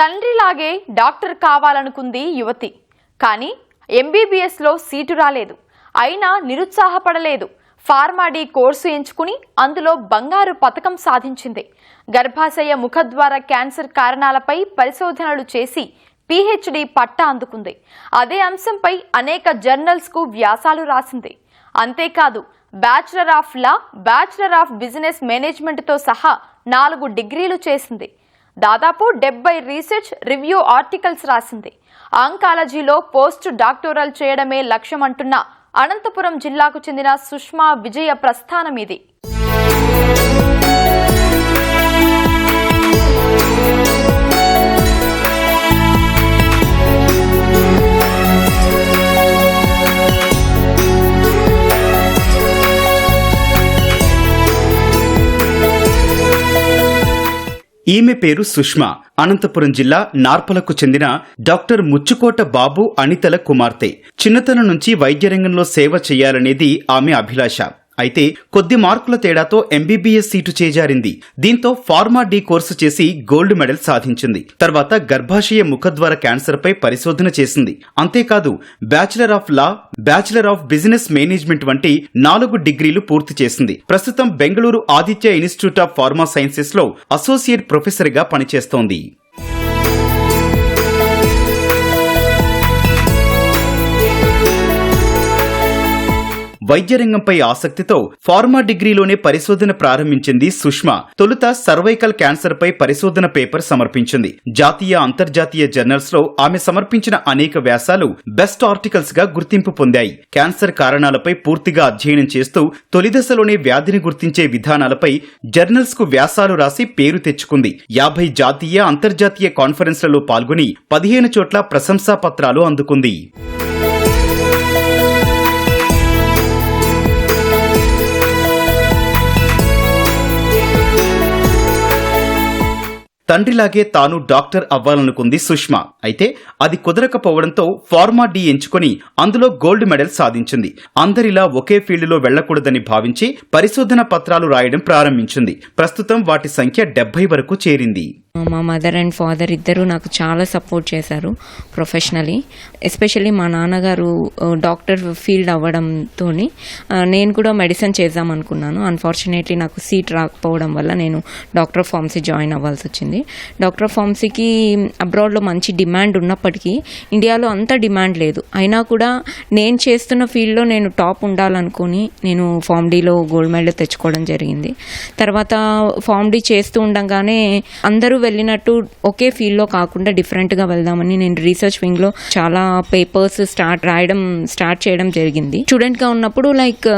తండ్రిలాగే doctor కావాలనుకుంది యువతి. కానీ ఎంబీబీఎస్లో seat రాలేదు. అయినా నిరుత్సాహపడలేదు. ఫార్మాడీ కోర్సు ఎంచుకుని అందులో బంగారు పథకం సాధించింది. గర్భాశయ ముఖద్వార క్యాన్సర్ కారణాలపై పరిశోధనలు చేసి పీహెచ్డీ పట్టా అందుకుంది. అదే అంశంపై అనేక జర్నల్స్కు వ్యాసాలు రాసింది. అంతేకాదు bachelor of law bachelor of business మేనేజ్మెంట్తో సహా నాలుగు డిగ్రీలు చేసింది. దాదాపు డెబ్బై రీసెర్చ్ రివ్యూ ఆర్టికల్స్ రాసింది. ఆంకాలజీలో పోస్ట్ డాక్టోరల్ చేయడమే లక్ష్యమంటున్న అనంతపురం జిల్లాకు చెందిన సుష్మా విజయ ప్రస్థానం ఇది ఈమె పేరు సుష్మా. అనంతపురం జిల్లా నార్పలకు చెందిన డాక్టర్ ముచ్చుకోట బాబు అనితల కుమార్తె. చిన్నతనం నుంచి వైద్య రంగంలో సేవ చేయాలనేది ఆమె అభిలాష. అయితే కొద్ది మార్కుల తేడాతో ఎంబీబీఎస్ సీటు చేజారింది. దీంతో ఫార్మా డి కోర్సు చేసి గోల్డ్ మెడల్ సాధించింది. తర్వాత గర్భాశయ ముఖద్వార క్యాన్సర్పై పరిశోధన చేసింది. అంతేకాదు bachelor of law bachelor of business management వంటి నాలుగు డిగ్రీలు పూర్తి చేసింది. ప్రస్తుతం Bengaluru Aditya Institute of Pharma సైన్సెస్లో associate ప్రొఫెసర్గా పనిచేస్తోంది. వైద్య రంగంపై ఆసక్తితో ఫార్మా డిగ్రీలోనే పరిశోధన ప్రారంభించింది సుష్మా. తొలుత సర్వైకల్ క్యాన్సర్ పై పరిశోధన పేపర్ సమర్పించింది. జాతీయ అంతర్జాతీయ జర్నల్స్లో ఆమె సమర్పించిన అనేక వ్యాసాలు బెస్ట్ ఆర్టికల్స్గా గుర్తింపు పొందాయి. క్యాన్సర్ కారణాలపై పూర్తిగా అధ్యయనం చేస్తూ తొలి దశలోనే వ్యాధిని గుర్తించే విధానాలపై జర్నల్స్కు వ్యాసాలు రాసి పేరు తెచ్చుకుంది. యాభై జాతీయ అంతర్జాతీయ కాన్ఫరెన్స్లలో పాల్గొని పదిహేను చోట్ల ప్రశంసా పత్రాలు అందుకుంది. తండ్రిలాగే తాను డాక్టర్ అవ్వాలనుకుంది సుష్మా. అయితే అది కుదరకపోవడంతో ఫార్మా డి ఎంచుకొని అందులో గోల్డ్ మెడల్ సాధించింది. అందరిలా ఒకే ఫీల్డ్లో వెళ్ళకూడదని భావించి పరిశోధన పత్రాలు రాయడం ప్రారంభించింది. ప్రస్తుతం వాటి సంఖ్య డెబ్బై వరకు చేరింది. మా మదర్ అండ్ ఫాదర్ ఇద్దరు నాకు చాలా సపోర్ట్ చేశారు ప్రొఫెషనలీ. ఎస్పెషల్లీ మా నాన్నగారు డాక్టర్ ఫీల్డ్ అవ్వడంతో నేను కూడా మెడిసిన్ చేద్దాం అనుకున్నాను అన్ఫార్చునేట్లీ నాకు సీట్ రాకపోవడం వల్ల నేను డాక్టర్ ఫార్మసీ జాయిన్ అవ్వాల్సి వచ్చింది. డాక్టర్ ఫార్మసీకి అబ్రాడ్లో మంచి డిమాండ్ ఉన్నప్పటికీ ఇండియాలో అంత డిమాండ్ లేదు. అయినా కూడా నేను చేస్తున్న ఫీల్డ్లో నేను టాప్ ఉండాలనుకుని నేను ఫార్మ్ డీలో గోల్డ్ మెడల్ తెచ్చుకోవడం జరిగింది. తర్వాత ఫార్మ్ డీ చేస్తూ ఉండగానే అందరూ వెళ్ళినట్టు ఒకే ఫీల్డ్లో కాకుండా డిఫరెంట్గా వెళ్దామని నేను రీసెర్చ్ వింగ్లో చాలా పేపర్స్ స్టార్ట్ రాయడం స్టార్ట్ చేయడం జరిగింది. స్టూడెంట్గా ఉన్నప్పుడు like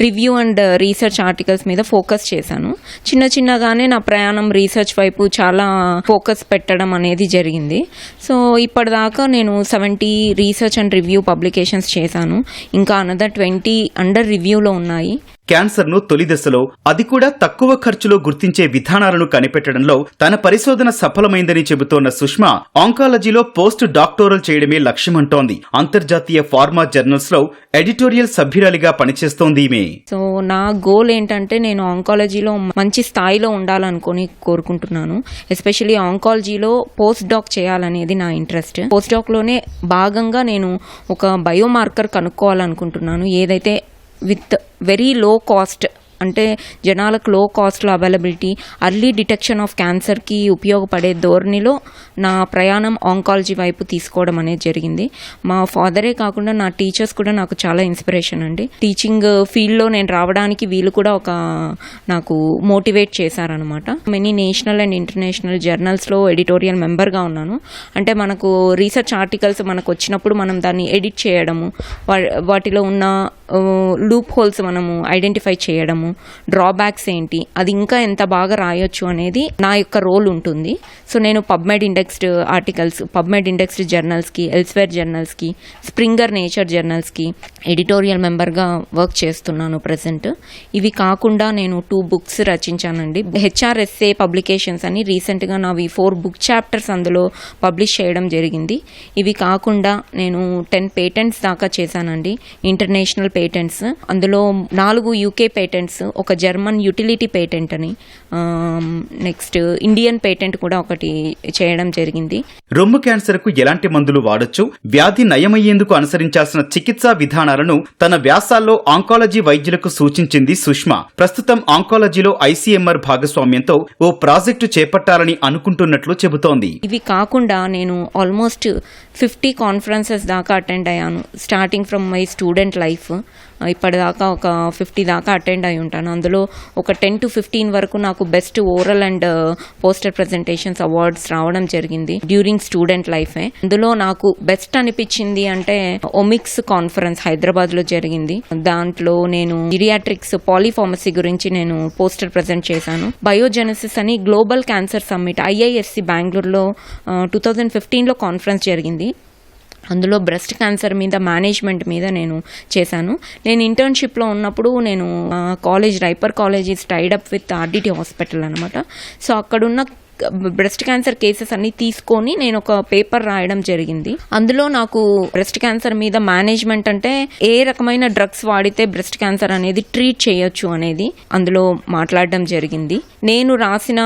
review and research articles మీద ఫోకస్ చేశాను. చిన్న చిన్నగానే నా ప్రయాణం రీసెర్చ్ వైపు చాలా ఫోకస్ పెట్టడం అనేది జరిగింది. సో ఇప్పటిదాకా నేను seventy research and review publications చేశాను. ఇంకా అనదర్ ట్వంటీ అండర్ రివ్యూలో ఉన్నాయి. క్యాన్సర్ను తొలి దశలో అది కూడా తక్కువ ఖర్చులో గుర్తించే విధానాలను కనిపెట్టడంలో తన పరిశోధన సఫలమైందని చెబుతోన్న సుష్మా ఆంకాలజీలో పోస్ట్ డాక్టోరల్ చేయడమే లక్ష్యమంటోంది. అంతర్జాతీయ ఫార్మా జర్నల్స్లో ఎడిటోరియల్ సభ్యురాలిగా పనిచేస్తోంది ఈమె. సో నా గోల్ ఏంటంటే నేను ఆంకాలజీలో మంచి స్థాయిలో ఉండాలనుకొని కోరుకుంటున్నాను. ఎస్పెషలీ ఆంకాలజీలో పోస్ట్ డాక్ చేయాలనేది నా ఇంట్రెస్ట్. పోస్ట్ డాక్లోనే భాగంగా నేను ఒక బయోమార్కర్ కనుక్కోవాలనుకుంటున్నాను. ఏదైతే విత్ వెరీ లో కాస్ట్ అంటే జనాలకు లో కాస్ట్లో అవైలబిలిటీ అర్లీ డిటెక్షన్ ఆఫ్ క్యాన్సర్కి ఉపయోగపడే ధోరణిలో నా ప్రయాణం ఆంకాలజీ వైపు తీసుకోవడం అనేది జరిగింది. మా ఫాదరే కాకుండా నా టీచర్స్ కూడా నాకు చాలా ఇన్స్పిరేషన్ అండి. టీచింగ్ ఫీల్డ్లో నేను రావడానికి వీళ్ళు కూడా ఒక నాకు మోటివేట్ చేశారనమాట మెనీ నేషనల్ అండ్ ఇంటర్నేషనల్ జర్నల్స్లో ఎడిటోరియల్ మెంబర్గా ఉన్నాను. అంటే మనకు రీసెర్చ్ ఆర్టికల్స్ మనకు వచ్చినప్పుడు మనం దాన్ని ఎడిట్ చేయడము వా- వాటిలో ఉన్న లూప్ హోల్స్ మనము ఐడెంటిఫై చేయడము డ్రాబ్యాక్స్ ఏంటి అది ఇంకా ఎంత బాగా రాయొచ్చు అనేది నా యొక్క రోల్ ఉంటుంది. సో నేను PubMed indexed articles PubMed indexed జర్నల్స్కి Elsevier జర్నల్స్కి స్ప్రింగర్ నేచర్ జర్నల్స్కి ఎడిటోరియల్ మెంబర్గా వర్క్ చేస్తున్నాను ప్రజెంట్ ఇవి కాకుండా నేను టూ బుక్స్ రచించానండి. హెచ్ఆర్ఎస్ఏ పబ్లికేషన్స్ అని రీసెంట్గా నావి ఫోర్ బుక్ చాప్టర్స్ అందులో పబ్లిష్ చేయడం జరిగింది. ఇవి కాకుండా నేను టెన్ పేటెంట్స్ దాకా చేశానండి. ఇంటర్నేషనల్ పేటెంట్స్ అందులో నాలుగు యూకే పేటెంట్స్ ఒక జర్మన్ యూటిలిటీ పేటెంట్ అని నెక్స్ట్ ఇండియన్ పేటెంట్ కూడా ఒకటి చేయడం జరిగింది. రొమ్ము క్యాన్సర్కు ఎలాంటి మందులు వాడొచ్చు? వ్యాధి నయమయ్యేందుకు అనుసరించాల్సిన చికిత్సా విధానాలను తన వ్యాసాల్లో ఆంకాలజీ వైద్యులకు సూచించింది సుష్మా. ప్రస్తుతం ఆంకాలజీలో ఐసీఎంఆర్ భాగస్వామ్యంతో ఓ ప్రాజెక్టు చేపట్టాలని అనుకుంటున్నట్లు చెబుతోంది. ఇవి కాకుండా నేను ఆల్మోస్ట్ ఫిఫ్టీ కాన్ఫరెన్సెస్ దాకా అటెండ్ అయ్యాను starting from my student life. ఇప్పటిదాకా ఒక ఫిఫ్టీ దాకా అటెండ్ అయి ఉంటాను. అందులో ఒక టెన్ టు ఫిఫ్టీన్ వరకు నాకు best oral and poster presentations awards రావడం జరిగింది డ్యూరింగ్ స్టూడెంట్ లైఫే. అందులో నాకు బెస్ట్ అనిపించింది అంటే ఒమిక్స్ కాన్ఫరెన్స్ హైదరాబాద్లో జరిగింది. దాంట్లో నేను జిరియాట్రిక్స్ పాలిఫార్మసీ గురించి నేను పోస్టర్ ప్రజెంట్ చేశాను. బయోజెనసిస్ అని గ్లోబల్ క్యాన్సర్ సమ్మిట్ ఐఐఎస్సి బెంగళూరులో టూ థౌజండ్ ఫిఫ్టీన్లో కాన్ఫరెన్స్ జరిగింది. అందులో బ్రెస్ట్ క్యాన్సర్ మీద మేనేజ్మెంట్ మీద నేను చేశాను. నేను ఇంటర్న్షిప్లో ఉన్నప్పుడు నేను ఆ, college Raipur college is tied up with RDT hospital అనమాట సో అక్కడున్న బ్రెస్ట్ క్యాన్సర్ కేసెస్ అన్ని తీసుకొని నేను ఒక పేపర్ రాయడం జరిగింది. అందులో నాకు బ్రెస్ట్ క్యాన్సర్ మీద మేనేజ్మెంట్ అంటే ఏ రకమైన డ్రగ్స్ వాడితే బ్రెస్ట్ క్యాన్సర్ అనేది ట్రీట్ చేయొచ్చు అనేది అందులో మాట్లాడడం జరిగింది. నేను రాసిన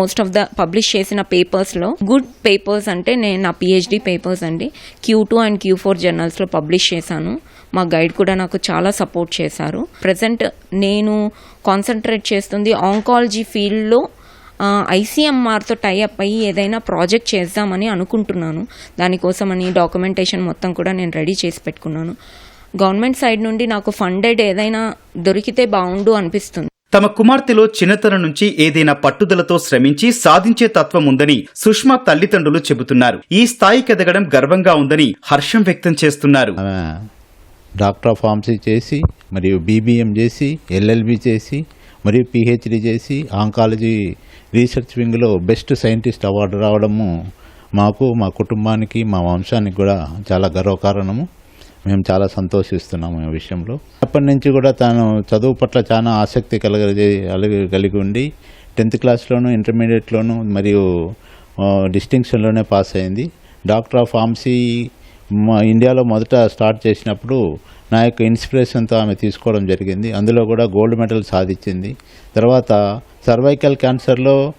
మోస్ట్ ఆఫ్ ద పబ్లిష్ చేసిన పేపర్స్లో గుడ్ పేపర్స్ అంటే నేను నా పిహెచ్డి పేపర్స్ అండి. Q two and Q four జర్నల్స్లో publish చేశాను. మా గైడ్ కూడా నాకు చాలా సపోర్ట్ చేశారు. ప్రజెంట్ నేను కాన్సన్ట్రేట్ చేస్తుంది ఆంకాలజీ ఫీల్డ్లో ఐసీఎంఆర్తో టైఅప్ అయ్యి ఏదైనా ప్రాజెక్ట్ చేద్దామని అనుకుంటున్నాను. దానికోసమని డాక్యుమెంటేషన్ మొత్తం కూడా నేను రెడీ చేసి పెట్టుకున్నాను. గవర్నమెంట్ సైడ్ నుండి నాకు ఫండెడ్ ఏదైనా దొరికితే బాగుండు అనిపిస్తుంది. తమ కుమార్తెలో చిన్నతనం నుంచి ఏదైనా పట్టుదలతో శ్రమించి సాధించే తత్వం ఉందని సుష్మా తల్లిదండ్రులు చెబుతున్నారు. ఈ స్థాయికి ఎదగడం గర్వంగా ఉందని హర్షం వ్యక్తం చేస్తున్నారు. డాక్టర్ ఆఫ్ ఫార్మసీ చేసి మరియు బీబీఎం చేసి ఎల్ఎల్బి చేసి మరియు పిహెచ్డి చేసి ఆంకాలజీ రీసెర్చ్ వింగ్లో బెస్ట్ సైంటిస్ట్ అవార్డు రావడము మాకు మా కుటుంబానికి మా వంశానికి కూడా చాలా గర్వకారణము. మేము చాలా సంతోషిస్తున్నాము ఈ విషయంలో. అప్పటి నుంచి కూడా తాను చదువు పట్ల చాలా ఆసక్తి కలగజే కలిగి ఉండి టెన్త్ క్లాస్లోను ఇంటర్మీడియట్లోను మరియు డిస్టింక్షన్లోనే పాస్ అయింది. డాక్టర్ ఆఫ్ ఫార్మసీ మా ఇండియాలో మొదట స్టార్ట్ చేసినప్పుడు నా యొక్క ఇన్స్పిరేషన్తో ఆమె తీసుకోవడం జరిగింది. అందులో కూడా గోల్డ్ మెడల్ సాధించింది. తర్వాత సర్వైకల్ క్యాన్సర్లో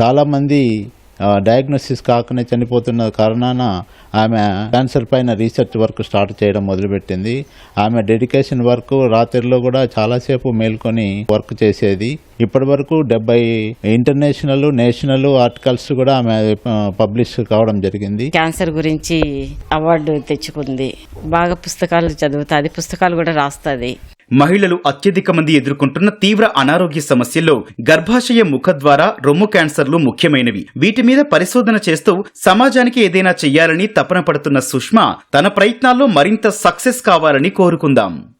చాలామంది డయాగ్నోసిస్ కాకనే చనిపోతున్న కారణాన ఆమె క్యాన్సర్ పైన రీసెర్చ్ వర్క్ స్టార్ట్ చేయడం మొదలుపెట్టింది. ఆమె డెడికేషన్ వర్క్ రాత్రిలో కూడా చాలాసేపు మేల్కొని వర్క్ చేసేది. ఇప్పటి వరకు డెబ్బై ఇంటర్నేషనల్ నేషనల్ ఆర్టికల్స్ కూడా ఆమె పబ్లిష్ కావడం జరిగింది. క్యాన్సర్ గురించి అవార్డు తెచ్చుకుంది. బాగా పుస్తకాలు చదువుతుంది. పుస్తకాలు కూడా రాస్తుంది. మహిళలు అత్యధిక మంది ఎదుర్కొంటున్న తీవ్ర అనారోగ్య సమస్యల్లో గర్భాశయ ముఖ ద్వారా రొమ్ము క్యాన్సర్లు ముఖ్యమైనవి. వీటి మీద పరిశోధన చేస్తూ సమాజానికి ఏదైనా చెయ్యాలని తపన పడుతున్న సుష్మా తన ప్రయత్నాల్లో మరింత సక్సెస్ కావాలని కోరుకుందాం.